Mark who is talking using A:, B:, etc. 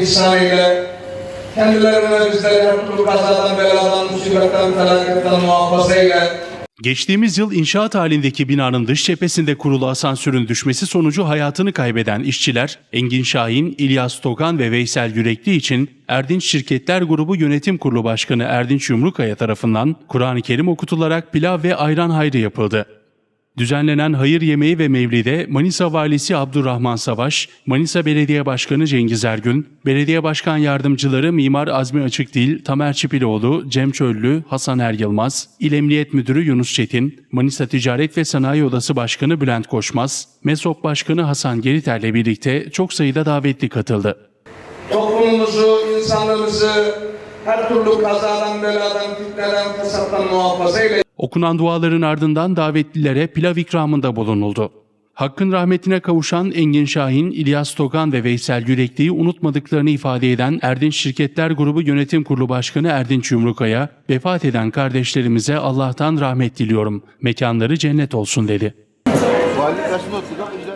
A: ihsan eyle. Kendilerine bizleri her türlü kazadan, beladan, musibetten, felaketten muhafaza.
B: Geçtiğimiz yıl inşaat halindeki binanın dış cephesinde kurulu asansörün düşmesi sonucu hayatını kaybeden işçiler Engin Şahin, İlyas Togan ve Veysel Yürekli için Erdinç Şirketler Grubu Yönetim Kurulu Başkanı Erdinç Yumrukaya tarafından Kur'an-ı Kerim okutularak pilav ve ayran hayrı yapıldı. Düzenlenen hayır yemeği ve mevlide Manisa Valisi Abdurrahman Savaş, Manisa Belediye Başkanı Cengiz Ergün, Belediye Başkan Yardımcıları Mimar Azmi Açıkdil, Tamer Çipiloğlu, Cem Çöllü, Hasan Er Yılmaz, İl Emniyet Müdürü Yunus Çetin, Manisa Ticaret ve Sanayi Odası Başkanı Bülent Koşmaz, MESOP Başkanı Hasan Geriter'le birlikte çok sayıda davetli katıldı.
A: Toplumumuzu, insanlığımızı her türlü kazadan, beladan, fitneden, fesattan muhafaza eyle.
B: Okunan duaların ardından davetlilere pilav ikramında bulunuldu. Hakkın rahmetine kavuşan Engin Şahin, İlyas Togan ve Veysel Yürekli'yi unutmadıklarını ifade eden Erdinç Şirketler Grubu Yönetim Kurulu Başkanı Erdinç Yumrukaya, vefat eden kardeşlerimize Allah'tan rahmet diliyorum, mekanları cennet olsun dedi.
C: Valilik.